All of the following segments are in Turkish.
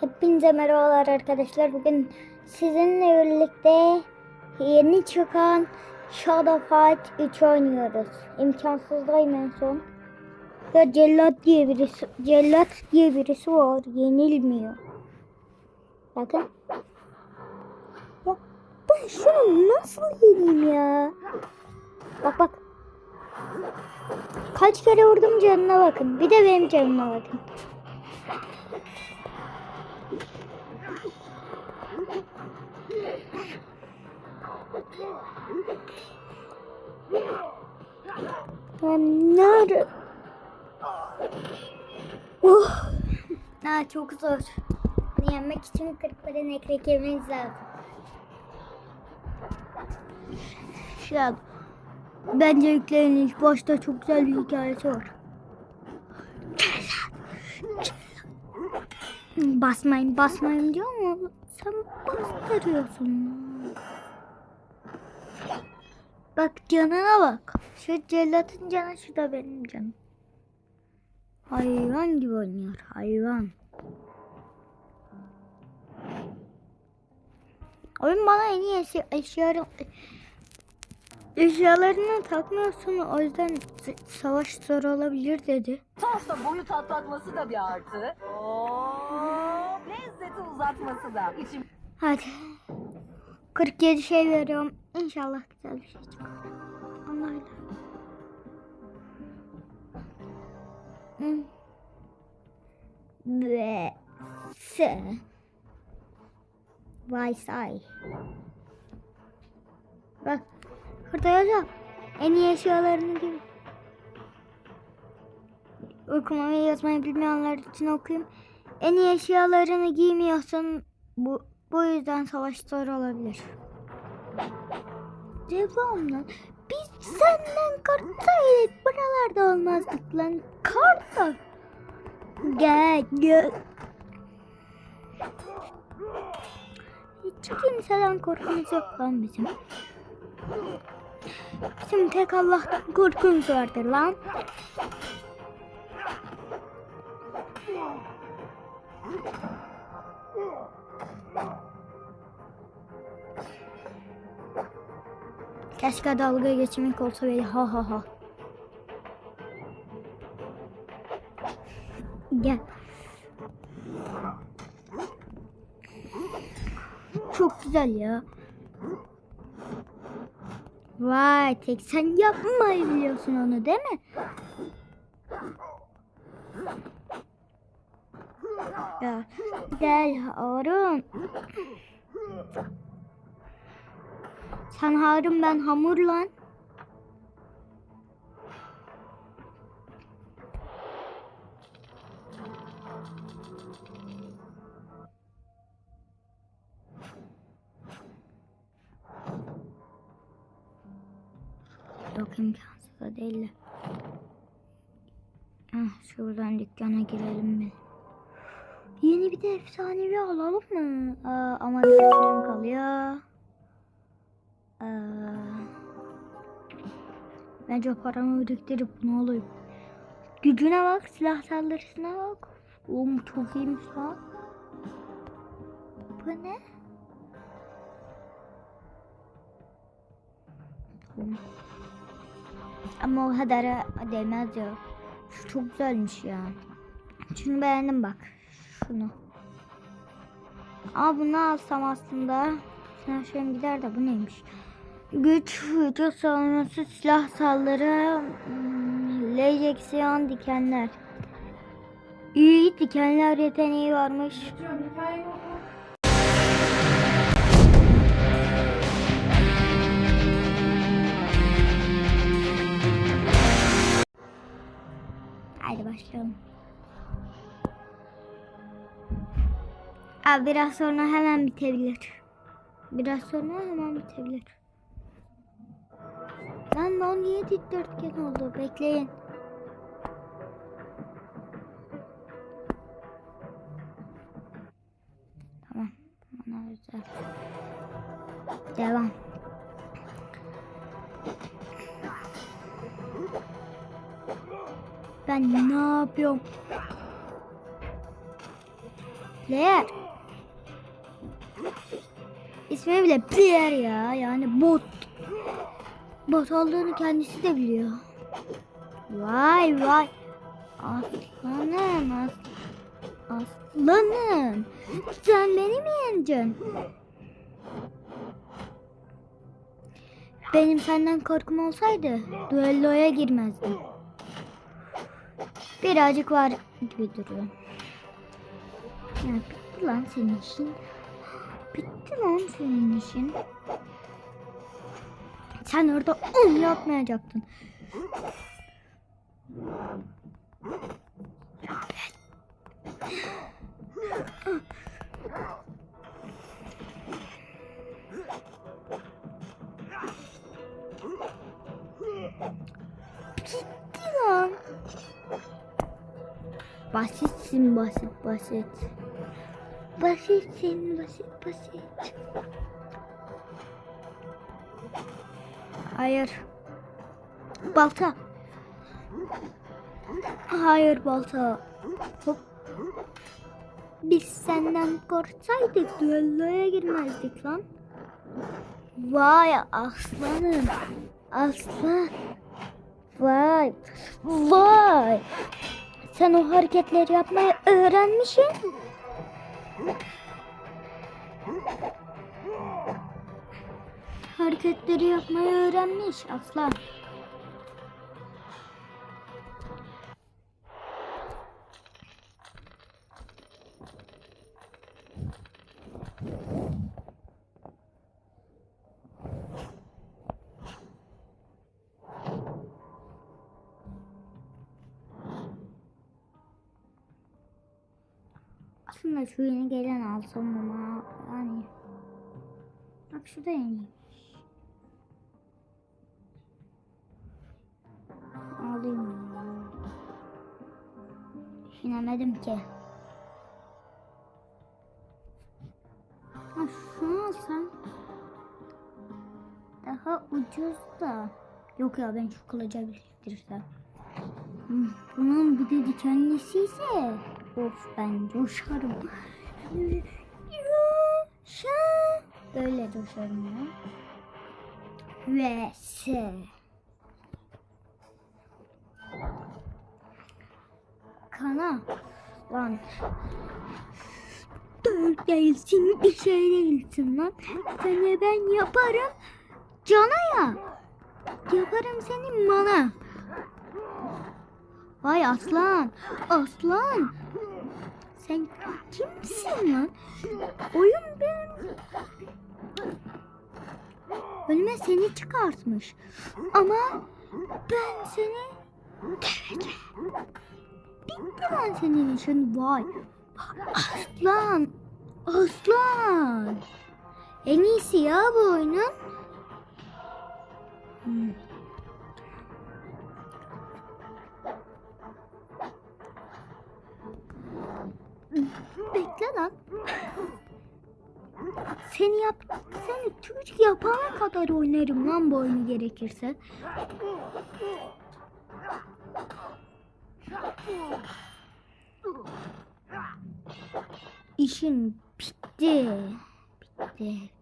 Hepinize merhabalar arkadaşlar. Bugün sizinle birlikte yeni çıkan Shadow Fight 3 oynuyoruz. İmkansızdayım en son. Ya cellat diye birisi, cellat diye birisi var. Yenilmiyor. Bakın. Ya ben şunu nasıl yeneyim ya? Bak bak. Kaç kere vurdum canına bakın. Bir de benim canıma bakın. Ben nerede? Oh. Aa, çok zor. Bunu yenmek için 40 paranın ekrek yemeniz lazım. Şu an bence yükleyin ilk başta çok güzel bir hikayesi var. Basmayın basmayın diyor ama sen bastırıyorsun. Bak canına bak. Şu cellatın canı şu da benim canım. Hayvan gibi oynuyor hayvan. Oyun bana en iyi eşya, eşya, eşyalarını takmıyorsun o yüzden savaş zor olabilir dedi. Sonuçta boyut atlatması da bir artı. Oo, lezzeti uzatması da. İçim Hadi. 47 şey veriyorum. İnşallah güzel bir şey çıkar. Allah'ıyla. Hı. Ve se. Vay say. Bak. Burada yazıyor. En iyi eşyalarını gibi. Okumayı yazmayı bilmeyenler için okuyayım. En iyi eşyalarını giymiyorsan bu bu yüzden savaş zor olabilir. Devam lan. Biz senden kartsaydık buralarda olmazdık lan. Kartlar. Gel gel. Hiç kimseden korkumuz yok lan bizim. Bizim tek Allah'tan korkumuz vardır lan. Keşke dalga geçmek olsa böyle ha ha ha. Gel. Çok güzel ya. Vay tek sen yapmayı biliyorsun onu değil mi? Ya gel Harun. Sen Harun ben hamur lan. Yok imkansız da değil. Ah, şuradan dükkana girelim mi? Yeni bir de efsanevi alalım mı? Aa, ama bir kalıyor. Ee, bence paramı biriktirip bunu alayım. Gücüne bak, silah saldırısına bak. Oğlum çok iyiymiş lan. Bu ne? Ama o kadar değmez ya. Şu çok güzelmiş ya. Şunu beğendim bak. Şunu. Aa bunu alsam aslında. Sen şöyle gider de bu neymiş? Güç, vücut savunması, silah saldırı, hmm, lejyeksiyon, dikenler. İyi dikenler yeteneği varmış. Haydi başlayalım. Abi biraz sonra hemen bitebilir. Biraz sonra hemen bitebilir. Lan o niye dikdörtgen oldu? Bekleyin. Tamam. Bana güzel. Devam. Ben ne yapıyorum? Player. İsmi bile player ya. Yani bot. Bot olduğunu kendisi de biliyor. Vay vay. Aslanım as aslanım. Sen beni mi yeneceksin? Benim senden korkum olsaydı düelloya girmezdim. Birazcık var gibi duruyor. Ya bitti lan senin işin. Bitti lan senin işin. Sen orada onu yapmayacaktın. Gitti lan. Basitsin basit basit. Basitsin basit basit. Hayır. Balta. Hayır balta. Hop. Biz senden korksaydık düelloya girmezdik lan. Vay aslanım. Aslan. Vay. Vay. Sen o hareketleri yapmayı öğrenmişsin. Hareketleri yapmayı öğrenmiş aslan. Aslında şu yeni gelen alsam ama yani bak şu da yeni. Düşünemedim ki. Ha şunu daha ucuz da. Yok ya ben şu kılıca biriktirsem. Hmm, Bunun bir de dikenlisi ise of ben coşarım. Coşa. Böyle coşarım ya. Ve se. Kana. Lan. Dur değilsin bir şey değilsin lan. Seni ben yaparım. Cana ya. Yaparım seni mana. Vay aslan. Aslan. Sen kimsin lan? Oyun benim. Önüme seni çıkartmış. Ama ben seni döveceğim. Bitti lan senin işin. Vay. Aslan. Aslan. En iyisi ya bu oyunun. Bekle lan. Seni yap, seni çocuk yapana kadar oynarım lan bu oyunu gerekirse. İşin bitti. Bitti.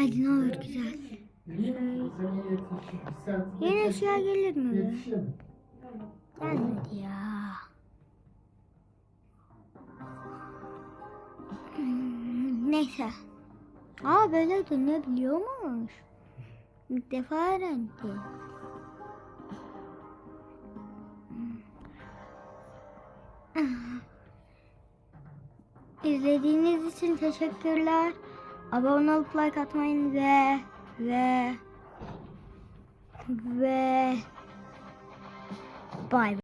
Hadi ne olur güzel. Yeni eşya gelir mi? Gelmedi ya. Hmm, Neyse. Aa böyle dönebiliyormuş. İlk defa öğrendim. İzlediğiniz için teşekkürler. Abone olup like atmayın ve ve ve bye.